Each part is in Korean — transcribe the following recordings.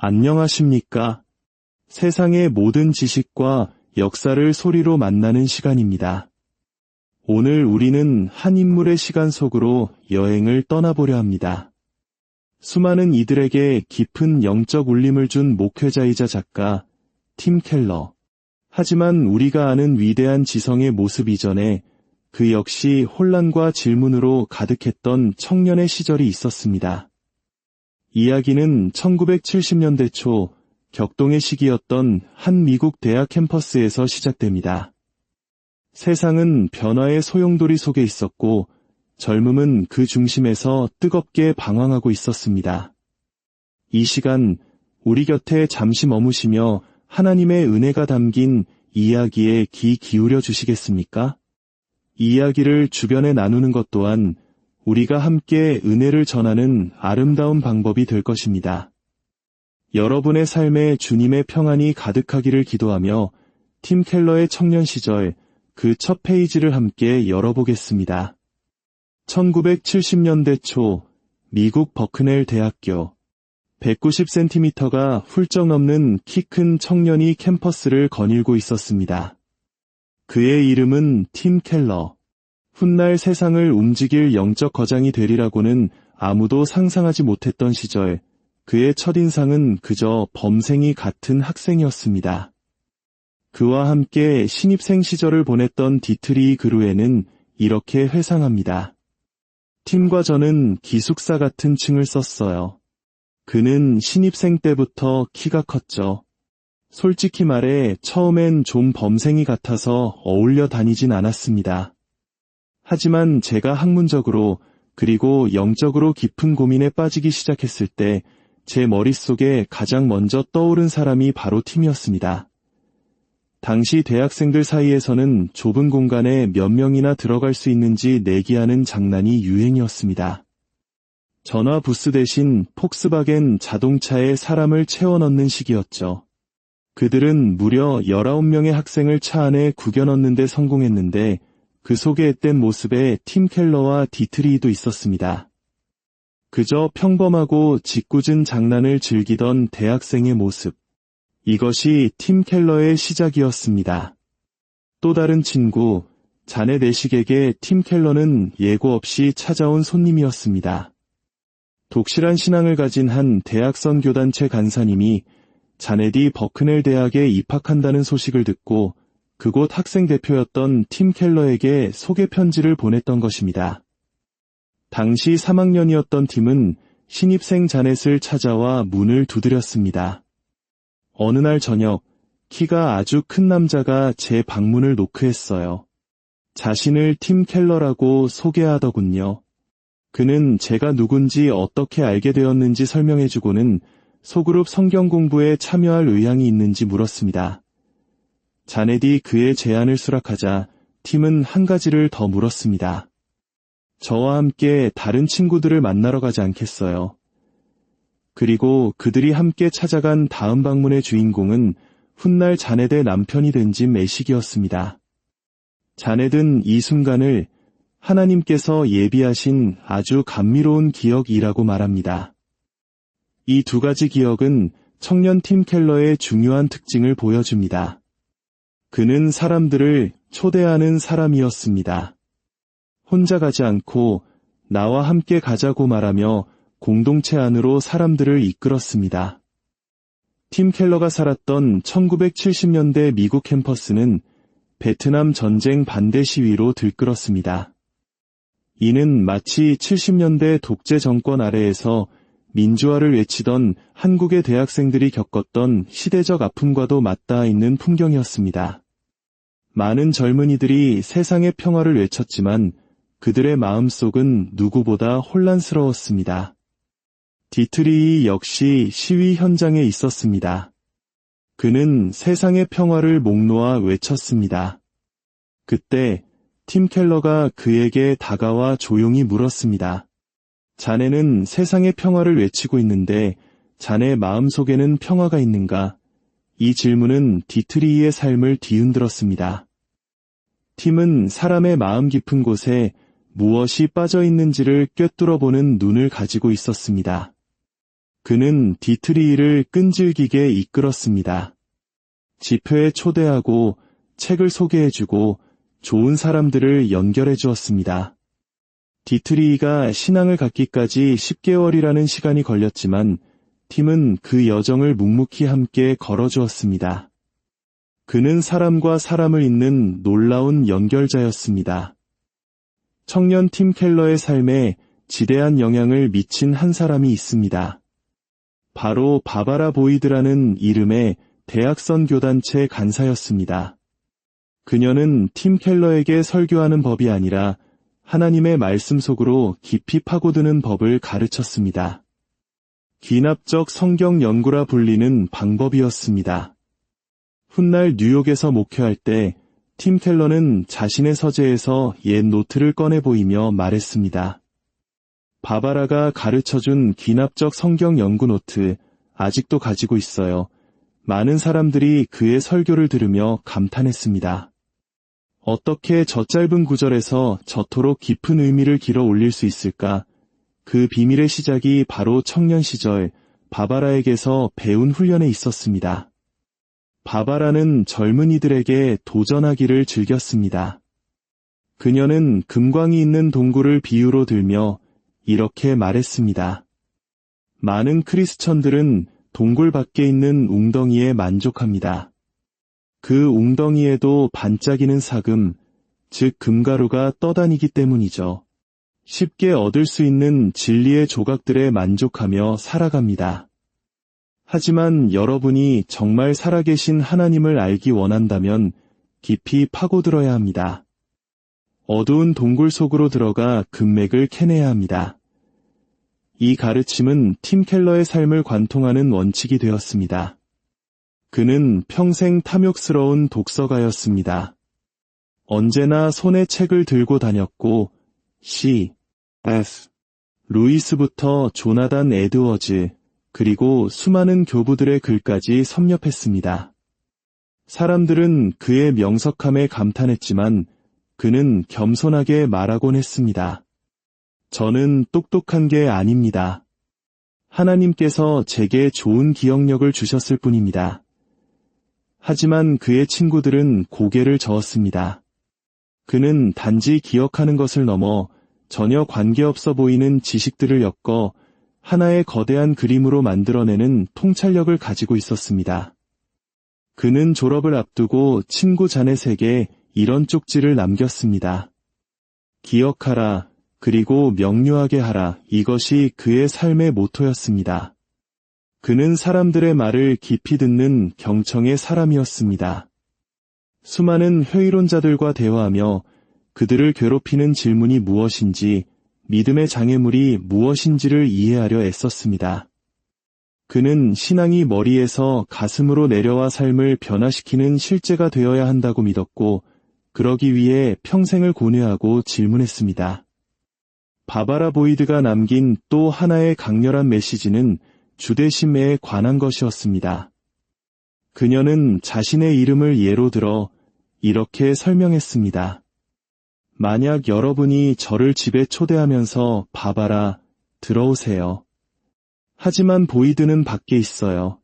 안녕하십니까? 세상의 모든 지식과 역사를 소리로 만나는 시간입니다. 오늘 우리는 한 인물의 시간 속으로 여행을 떠나보려 합니다. 수많은 이들에게 깊은 영적 울림을 준 목회자이자 작가 팀 켈러. 하지만 우리가 아는 위대한 지성의 모습 이전에 그 역시 혼란과 질문으로 가득했던 청년의 시절이 있었습니다. 이야기는 1970년대 초 격동의 시기였던 한 미국 대학 캠퍼스에서 시작됩니다. 세상은 변화의 소용돌이 속에 있었고 젊음은 그 중심에서 뜨겁게 방황하고 있었습니다. 이 시간 우리 곁에 잠시 머무시며 하나님의 은혜가 담긴 이야기에 귀 기울여 주시겠습니까? 이야기를 주변에 나누는 것 또한 우리가 함께 은혜를 전하는 아름다운 방법이 될 것입니다. 여러분의 삶에 주님의 평안이 가득하기를 기도하며 팀 켈러의 청년 시절 그 첫 페이지를 함께 열어보겠습니다. 1970년대 초 미국 버크넬 대학교 190cm가 훌쩍 넘는 키 큰 청년이 캠퍼스를 거닐고 있었습니다. 그의 이름은 팀 켈러. 훗날 세상을 움직일 영적 거장이 되리라고는 아무도 상상하지 못했던 시절, 그의 첫인상은 그저 범생이 같은 학생이었습니다. 그와 함께 신입생 시절을 보냈던 디트리 그루에는 이렇게 회상합니다. 팀과 저는 기숙사 같은 층을 썼어요. 그는 신입생 때부터 키가 컸죠. 솔직히 말해 처음엔 좀 범생이 같아서 어울려 다니진 않았습니다. 하지만 제가 학문적으로 그리고 영적으로 깊은 고민에 빠지기 시작했을 때 제 머릿속에 가장 먼저 떠오른 사람이 바로 팀이었습니다. 당시 대학생들 사이에서는 좁은 공간에 몇 명이나 들어갈 수 있는지 내기하는 장난이 유행이었습니다. 전화 부스 대신 폭스바겐 자동차에 사람을 채워 넣는 시기였죠. 그들은 무려 19명의 학생을 차 안에 구겨 넣는 데 성공했는데 그 앳된 모습에 팀 켈러와 디트리도 있었습니다. 그저 평범하고 짓궂은 장난을 즐기던 대학생의 모습. 이것이 팀 켈러의 시작이었습니다. 또 다른 친구, 자네 내식에게 팀 켈러는 예고 없이 찾아온 손님이었습니다. 독실한 신앙을 가진 한 대학선 교단체 간사님이 자네디 버크넬 대학에 입학한다는 소식을 듣고 그곳 학생 대표였던 팀 켈러에게 소개 편지를 보냈던 것입니다. 당시 3학년이었던 팀은 신입생 자넷을 찾아와 문을 두드렸습니다. 어느 날 저녁, 키가 아주 큰 남자가 제 방문을 노크했어요. 자신을 팀 켈러라고 소개하더군요. 그는 제가 누군지 어떻게 알게 되었는지 설명해주고는 소그룹 성경 공부에 참여할 의향이 있는지 물었습니다. 자네디 그의 제안을 수락하자 팀은 한 가지를 더 물었습니다. 저와 함께 다른 친구들을 만나러 가지 않겠어요. 그리고 그들이 함께 찾아간 다음 방문의 주인공은 훗날 자네의 남편이 된 짐 애식이었습니다. 자네든 이 순간을 하나님께서 예비하신 아주 감미로운 기억이라고 말합니다. 이 두 가지 기억은 청년 팀 켈러의 중요한 특징을 보여줍니다. 그는 사람들을 초대하는 사람이었습니다. 혼자 가지 않고 나와 함께 가자고 말하며 공동체 안으로 사람들을 이끌었습니다. 팀 켈러가 살았던 1970년대 미국 캠퍼스는 베트남 전쟁 반대 시위로 들끓었습니다. 이는 마치 70년대 독재 정권 아래에서 민주화를 외치던 한국의 대학생들이 겪었던 시대적 아픔과도 맞닿아 있는 풍경이었습니다. 많은 젊은이들이 세상의 평화를 외쳤지만 그들의 마음속은 누구보다 혼란스러웠습니다. 디트리 역시 시위 현장에 있었습니다. 그는 세상의 평화를 목 놓아 외쳤습니다. 그때 팀 켈러가 그에게 다가와 조용히 물었습니다. 자네는 세상의 평화를 외치고 있는데 자네 마음속에는 평화가 있는가? 이 질문은 디트리의 삶을 뒤흔들었습니다. 팀은 사람의 마음 깊은 곳에 무엇이 빠져 있는지를 꿰뚫어 보는 눈을 가지고 있었습니다. 그는 디트리이를 끈질기게 이끌었습니다. 집회에 초대하고 책을 소개해주고 좋은 사람들을 연결해 주었습니다. 디트리이가 신앙을 갖기까지 10개월이라는 시간이 걸렸지만 팀은 그 여정을 묵묵히 함께 걸어주었습니다. 그는 사람과 사람을 잇는 놀라운 연결자였습니다. 청년 팀 켈러의 삶에 지대한 영향을 미친 한 사람이 있습니다. 바로 바바라 보이드라는 이름의 대학선 교단체 간사였습니다. 그녀는 팀 켈러에게 설교하는 법이 아니라 하나님의 말씀 속으로 깊이 파고드는 법을 가르쳤습니다. 귀납적 성경 연구라 불리는 방법이었습니다. 훗날 뉴욕에서 목회할 때 팀 켈러는 자신의 서재에서 옛 노트를 꺼내 보이며 말했습니다. 바바라가 가르쳐준 귀납적 성경 연구 노트 아직도 가지고 있어요. 많은 사람들이 그의 설교를 들으며 감탄했습니다. 어떻게 저 짧은 구절에서 저토록 깊은 의미를 길어 올릴 수 있을까? 그 비밀의 시작이 바로 청년 시절 바바라에게서 배운 훈련에 있었습니다. 바바라는 젊은이들에게 도전하기를 즐겼습니다. 그녀는 금광이 있는 동굴을 비유로 들며 이렇게 말했습니다. 많은 크리스천들은 동굴 밖에 있는 웅덩이에 만족합니다. 그 웅덩이에도 반짝이는 사금, 즉 금가루가 떠다니기 때문이죠. 쉽게 얻을 수 있는 진리의 조각들에 만족하며 살아갑니다. 하지만 여러분이 정말 살아계신 하나님을 알기 원한다면 깊이 파고들어야 합니다. 어두운 동굴 속으로 들어가 금맥을 캐내야 합니다. 이 가르침은 팀 켈러의 삶을 관통하는 원칙이 되었습니다. 그는 평생 탐욕스러운 독서가였습니다. 언제나 손에 책을 들고 다녔고, C, F, 루이스부터 조나단 에드워즈, 그리고 수많은 교부들의 글까지 섭렵했습니다. 사람들은 그의 명석함에 감탄했지만 그는 겸손하게 말하곤 했습니다. 저는 똑똑한 게 아닙니다. 하나님께서 제게 좋은 기억력을 주셨을 뿐입니다. 하지만 그의 친구들은 고개를 저었습니다. 그는 단지 기억하는 것을 넘어 전혀 관계없어 보이는 지식들을 엮어 하나의 거대한 그림으로 만들어내는 통찰력을 가지고 있었습니다. 그는 졸업을 앞두고 친구 자넷에게 이런 쪽지를 남겼습니다. 기억하라, 그리고 명료하게 하라, 이것이 그의 삶의 모토였습니다. 그는 사람들의 말을 깊이 듣는 경청의 사람이었습니다. 수많은 회의론자들과 대화하며 그들을 괴롭히는 질문이 무엇인지, 믿음의 장애물이 무엇인지를 이해하려 애썼습니다. 그는 신앙이 머리에서 가슴으로 내려와 삶을 변화시키는 실제가 되어야 한다고 믿었고, 그러기 위해 평생을 고뇌하고 질문했습니다. 바바라 보이드가 남긴 또 하나의 강렬한 메시지는 주대심에 관한 것이었습니다. 그녀는 자신의 이름을 예로 들어 이렇게 설명했습니다. 만약 여러분이 저를 집에 초대하면서 바바라, 들어오세요. 하지만 보이드는 밖에 있어요.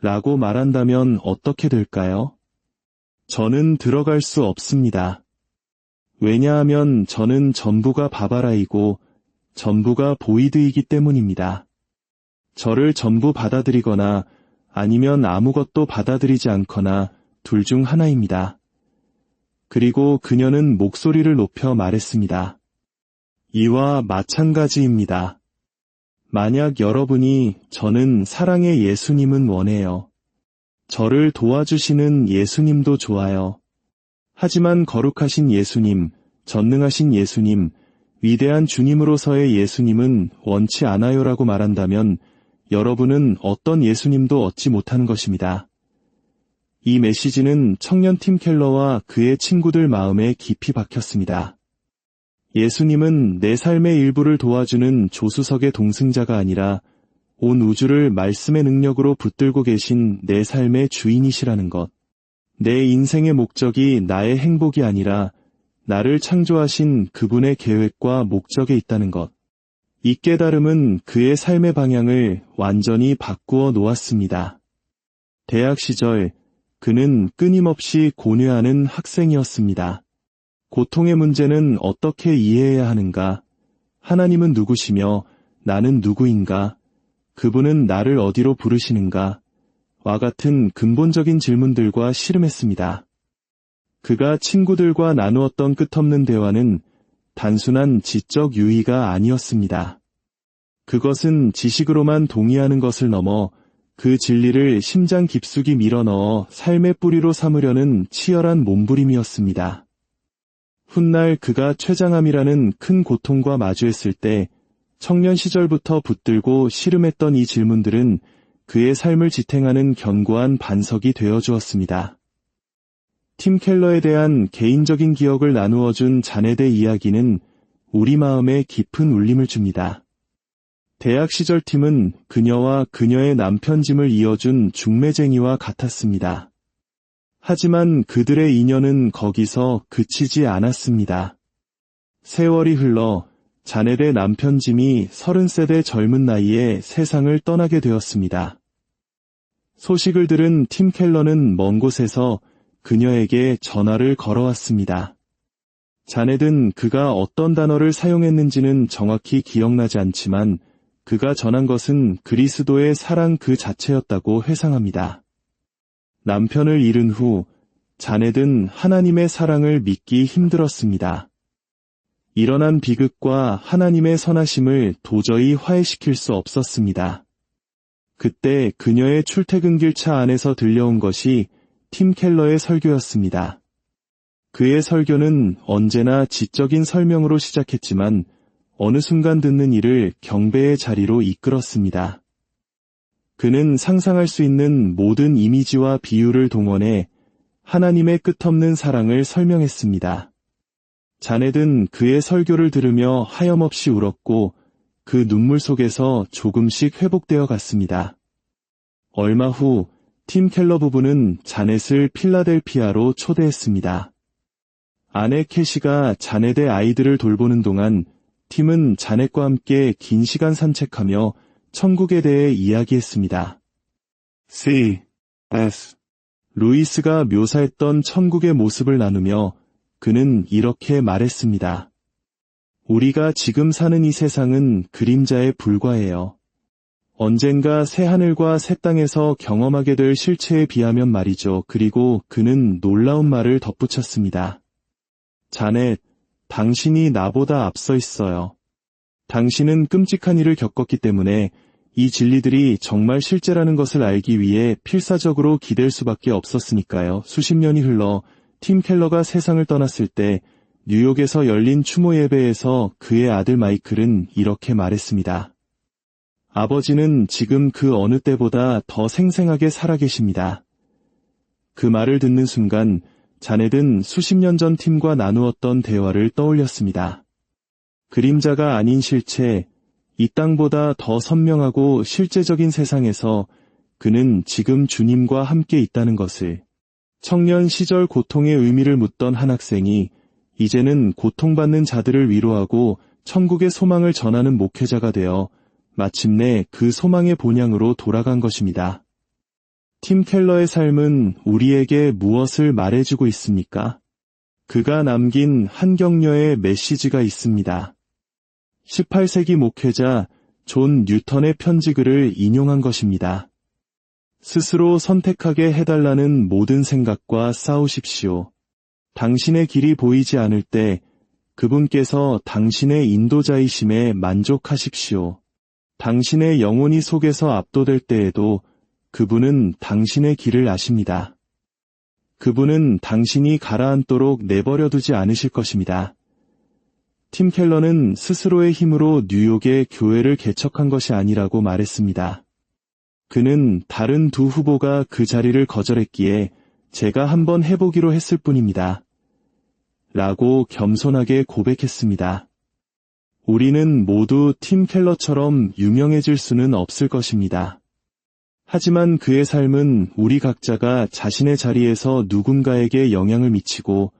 라고 말한다면 어떻게 될까요? 저는 들어갈 수 없습니다. 왜냐하면 저는 전부가 바바라이고 전부가 보이드이기 때문입니다. 저를 전부 받아들이거나 아니면 아무것도 받아들이지 않거나 둘 중 하나입니다. 그리고 그녀는 목소리를 높여 말했습니다. 이와 마찬가지입니다. 만약 여러분이 저는 사랑의 예수님은 원해요. 저를 도와주시는 예수님도 좋아요. 하지만 거룩하신 예수님, 전능하신 예수님, 위대한 주님으로서의 예수님은 원치 않아요라고 말한다면 여러분은 어떤 예수님도 얻지 못하는 것입니다. 이 메시지는 청년 팀 켈러와 그의 친구들 마음에 깊이 박혔습니다. 예수님은 내 삶의 일부를 도와주는 조수석의 동승자가 아니라 온 우주를 말씀의 능력으로 붙들고 계신 내 삶의 주인이시라는 것. 내 인생의 목적이 나의 행복이 아니라 나를 창조하신 그분의 계획과 목적에 있다는 것. 이 깨달음은 그의 삶의 방향을 완전히 바꾸어 놓았습니다. 대학 시절 그는 끊임없이 고뇌하는 학생이었습니다. 고통의 문제는 어떻게 이해해야 하는가? 하나님은 누구시며 나는 누구인가? 그분은 나를 어디로 부르시는가? 와 같은 근본적인 질문들과 씨름했습니다. 그가 친구들과 나누었던 끝없는 대화는 단순한 지적 유희가 아니었습니다. 그것은 지식으로만 동의하는 것을 넘어 그 진리를 심장 깊숙이 밀어넣어 삶의 뿌리로 삼으려는 치열한 몸부림이었습니다. 훗날 그가 췌장암이라는 큰 고통과 마주했을 때 청년 시절부터 붙들고 씨름했던 이 질문들은 그의 삶을 지탱하는 견고한 반석이 되어 주었습니다. 팀 켈러에 대한 개인적인 기억을 나누어 준 자네대 이야기는 우리 마음에 깊은 울림을 줍니다. 대학 시절 팀은 그녀와 그녀의 남편 짐을 이어준 중매쟁이와 같았습니다. 하지만 그들의 인연은 거기서 그치지 않았습니다. 세월이 흘러 자네대 남편 짐이 30세대 젊은 나이에 세상을 떠나게 되었습니다. 소식을 들은 팀 켈러는 먼 곳에서 그녀에게 전화를 걸어왔습니다. 자네든 그가 어떤 단어를 사용했는지는 정확히 기억나지 않지만 그가 전한 것은 그리스도의 사랑 그 자체였다고 회상합니다. 남편을 잃은 후 자네든 하나님의 사랑을 믿기 힘들었습니다. 일어난 비극과 하나님의 선하심을 도저히 화해시킬 수 없었습니다. 그때 그녀의 출퇴근길 차 안에서 들려온 것이 팀 켈러의 설교였습니다. 그의 설교는 언제나 지적인 설명으로 시작했지만 어느 순간 듣는 이를 경배의 자리로 이끌었습니다. 그는 상상할 수 있는 모든 이미지와 비유를 동원해 하나님의 끝없는 사랑을 설명했습니다. 자네든 그의 설교를 들으며 하염없이 울었고 그 눈물 속에서 조금씩 회복되어 갔습니다. 얼마 후 팀 켈러 부부는 자넷을 필라델피아로 초대했습니다. 아내 캐시가 자넷의 아이들을 돌보는 동안 팀은 자넷과 함께 긴 시간 산책하며 천국에 대해 이야기했습니다. C. S. 루이스가 묘사했던 천국의 모습을 나누며 그는 이렇게 말했습니다. 우리가 지금 사는 이 세상은 그림자에 불과해요. 언젠가 새 하늘과 새 땅에서 경험하게 될 실체에 비하면 말이죠. 그리고 그는 놀라운 말을 덧붙였습니다. 자넷, 당신이 나보다 앞서 있어요. 당신은 끔찍한 일을 겪었기 때문에 이 진리들이 정말 실제라는 것을 알기 위해 필사적으로 기댈 수밖에 없었으니까요. 수십 년이 흘러 팀 켈러가 세상을 떠났을 때 뉴욕에서 열린 추모 예배에서 그의 아들 마이클은 이렇게 말했습니다. 아버지는 지금 그 어느 때보다 더 생생하게 살아계십니다. 그 말을 듣는 순간 자네든 수십 년 전 팀과 나누었던 대화를 떠올렸습니다. 그림자가 아닌 실체, 이 땅보다 더 선명하고 실제적인 세상에서 그는 지금 주님과 함께 있다는 것을 청년 시절 고통의 의미를 묻던 한 학생이 이제는 고통받는 자들을 위로하고 천국의 소망을 전하는 목회자가 되어 마침내 그 소망의 본향으로 돌아간 것입니다. 팀 켈러의 삶은 우리에게 무엇을 말해주고 있습니까? 그가 남긴 한 격려의 메시지가 있습니다. 18세기 목회자 존 뉴턴의 편지글을 인용한 것입니다. 스스로 선택하게 해달라는 모든 생각과 싸우십시오. 당신의 길이 보이지 않을 때 그분께서 당신의 인도자이심에 만족하십시오. 당신의 영혼이 속에서 압도될 때에도 그분은 당신의 길을 아십니다. 그분은 당신이 가라앉도록 내버려 두지 않으실 것입니다. 팀 켈러는 스스로의 힘으로 뉴욕에 교회를 개척한 것이 아니라고 말했습니다. 그는 다른 두 후보가 그 자리를 거절했기에 제가 한번 해보기로 했을 뿐입니다. 라고 겸손하게 고백했습니다. 우리는 모두 팀 켈러처럼 유명해질 수는 없을 것입니다. 하지만 그의 삶은 우리 각자가 자신의 자리에서 누군가에게 영향을 미치고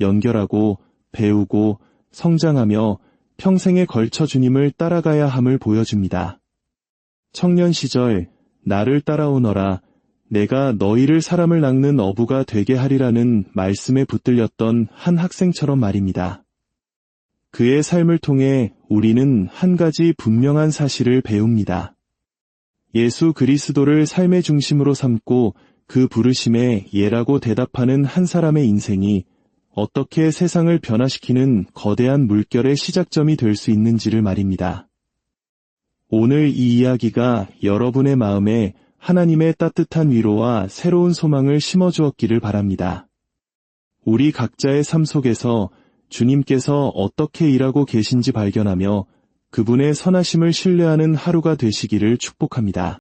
연결하고 배우고 성장하며 평생에 걸쳐 주님을 따라가야 함을 보여줍니다. 청년 시절 나를 따라오너라 내가 너희를 사람을 낚는 어부가 되게 하리라는 말씀에 붙들렸던 한 학생처럼 말입니다. 그의 삶을 통해 우리는 한 가지 분명한 사실을 배웁니다. 예수 그리스도를 삶의 중심으로 삼고 그 부르심에 예라고 대답하는 한 사람의 인생이 어떻게 세상을 변화시키는 거대한 물결의 시작점이 될 수 있는지를 말입니다. 오늘 이 이야기가 여러분의 마음에 하나님의 따뜻한 위로와 새로운 소망을 심어주었기를 바랍니다. 우리 각자의 삶 속에서 주님께서 어떻게 일하고 계신지 발견하며 그분의 선하심을 신뢰하는 하루가 되시기를 축복합니다.